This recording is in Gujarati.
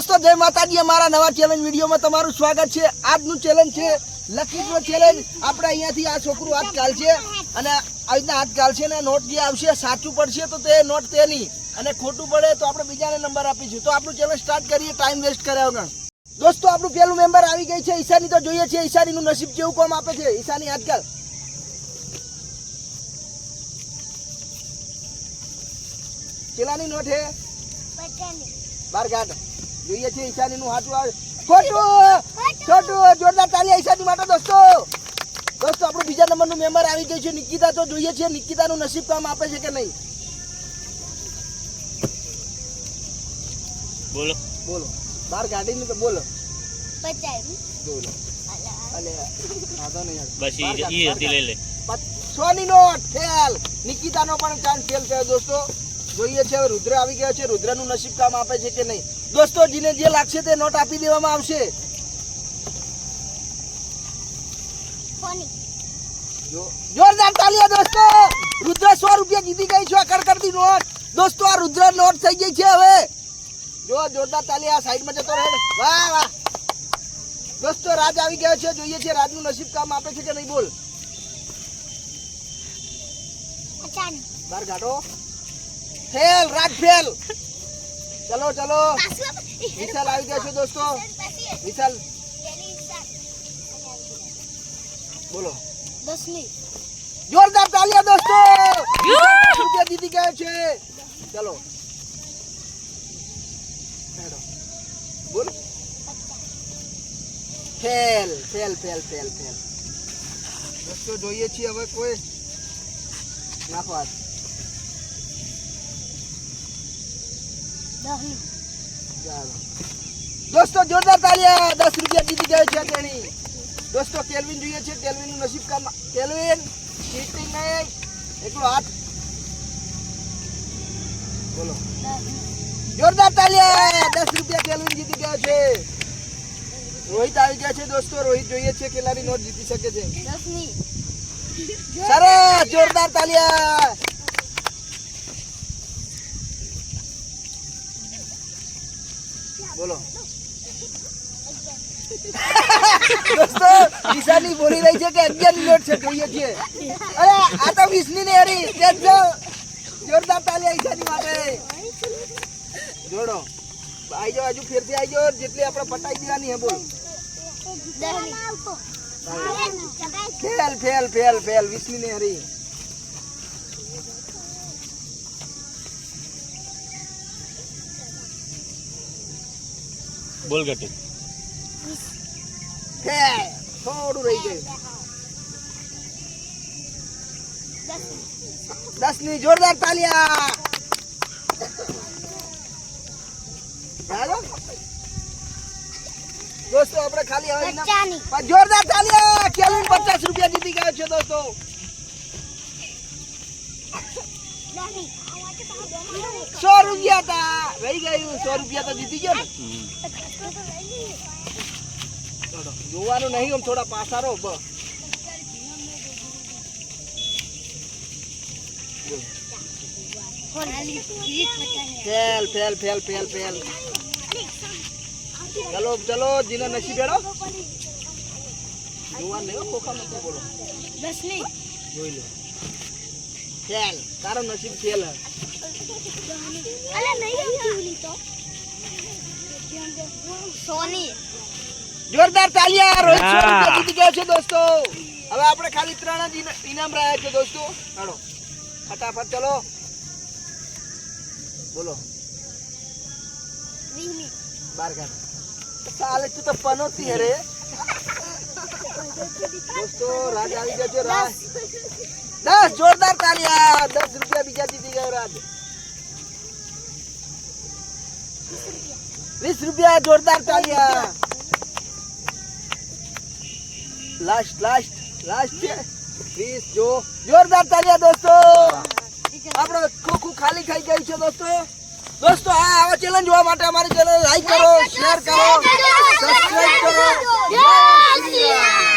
દોસ્તો જય માતાજી. અમારા નવા ચેલેન્જ વિડીયોમાં તમારું સ્વાગત છે. આજનું ચેલેન્જ છે લકી ચેલેન્જ આપણે અહીંયાથી આ છોકરું હાથ કાલ અને આવી રીતના હાથ કાલ ને નોટ જે આવશે સાચું પડશે તો તે નોટ તેની અને ખોટું પડે તો આપણે બીજાને નંબર આપીશું. તો આપણું ચેલેન્જ સ્ટાર્ટ કરીએ ટાઈમ વેસ્ટ કર્યા વગર. દોસ્તો આપણું પેલું મેમ્બર આવી ગઈ છે. ઈશાની તો જોઈએ છે. ઈશાનીનું નસીબ કેવું કોમ આપે છે. ઈશાની હાથ કાલ ચેલાની નોટ હે? બાર કાઢ. જોઈએ છે ઈશાની નું હાથું આવે. ખોટું ખોટું જોરદાર તાલી ઈશાની માટે દોસ્તો. દોસ્તો આપણું બીજા નંબરનું મેમ્બર આવી ગયું છે. નિકિતા તો જોઈએ છે. નિકિતાનું નસીબ કામ આપે છે કે નહીં? બોલો. બોલો. બાર કાઢીને તો બોલો. બોલો. અલે આ નહીં બસ ઈ કાઢ, ઈ બાર હતી લઈ લે. સોની નોટ ફેલ નિકિતાનો પણ ચાન્સ ફેલ થયો દોસ્તો. જોઈએ છે રુદ્ર આવી ગયો છે. રુદ્રનું નસીબ કામ આપે છે કે નહીં? દોસ્તો જીને જે લાગશે તે નોટ આપી દેવામાં આવશે. જોરદાર તાલીઓ દોસ્તો. રુદ્ર સો રૂપિયા જીતી ગઈ છે આ કડકડતી નોટ. દોસ્તો આ રુદ્ર નોટ થઈ ગઈ છે હવે. જો જોરદાર તાલિયા સાઈડમાં જતો રહે વાહ વાહ. દોસ્તો રાજ આવી ગયો છે. જોઈએ છે રાજનું નસીબ કામ આપે છે કે નહીં બોલ. બાર ગાડો ફેલ રાજ ફેલ. ચલો ચલો. વિશાલ આવી ગયા છે દોસ્તો. વિશાલ. બોલો. દસમી જોરદાર તાલિયા દોસ્તો. દીદી દસ ગયો છે. ચલો. બોલ. Fail fail fail fail fail. દોસ્તો, જોઈએ છીએ હવે કોઈ. નાખો હાથ. દોસ્તો જોરદાર તાલિયા દસ રૂપિયા જીતી ગયો છે તેની દોસ્તો કેલ્વિન જોઈએ છે કેલ્વિનનું નસીબ કામ કેલ્વિન ચીટિંગ નહીં. એકલો હાથ. બોલો. જોરદાર તાલિયા દસ રૂપિયા કેલ્વિન જીતી ગયો છે. રોહિત આવી ગયા છે દોસ્તો રોહિત જોઈએ છે કેટલાની નોટ જીતી શકે છે. સરસ જોરદાર તાલિયા બોલો. દોસ્તો ઈશાની બોલી રહી છે કે અગિયારની નોટ છે જોઈએ છીએ. અરે આ તો વીસની નહીં હરી. જોરદાર તાલિયા ઈશાની માટે. જોડો. આઈ જાઓ હજુ ફેરથી આઈ જાઓ. જેટલી આપણે પટાઈ દેવાની હે બોલ. ફેલ ફેલ ફેલ ફેલ વીસની નહીં હરી. બોલ ગટુ ફેલ થોડું રહી ગયું. દસની જોરદાર તાલિયા. ચાલો દોસ્તો આપણે ખાલી જોરદાર તાલિયા. કેલ્વિન પચાસ રૂપિયા જીતી ગયો છે દોસ્તો. સો રૂપિયા તા. રહી ગયું સો રૂપિયા તો જીતી ગયો ને. જોવાનું નહીં આમ થોડા પાસા રહો બસ. Fail fail fail fail fail. ચલો ચલો જીને નસીબ હેડો જોવાનું નહીં ખોખા નથી બોલો. જોઈ લો. ફેલ તારો નસીબ ખેલ. અલે નહીં તો. સોની. જોરદાર તાલિયા રોહિત સો જીતી ગયો છે દોસ્તો. હવે આપણે ખાલી ત્રણ જ ઇનામ રહ્યા છે દોસ્તો. હાલો. ફટાફટ ચલો. બોલો. બાર કાઢ સાલે તું તો પનોતી હે રે. દોસ્તો, રાજ આવી ગયો છે, રાજ. દસ જોરદાર તાલિયા દસ રૂપિયા બીજા જીતી ગયો રાજ. વીસ રૂપિયા જોરદાર તાલિયા લાસ્ટ લાસ્ટ લાસ્ટ છે. વીસ જો જોરદાર તાલિયા દોસ્તો. આપણો ખોખું ખાલી ખાઈ ગયું છે, દોસ્તો. દોસ્તો, આ આવા ચેલેન્જ જોવા માટે અમારી ચેનલ લાઈક કરો શેર કરો સબસ્ક્રાઇબ કરો. જય શ્રી રામ.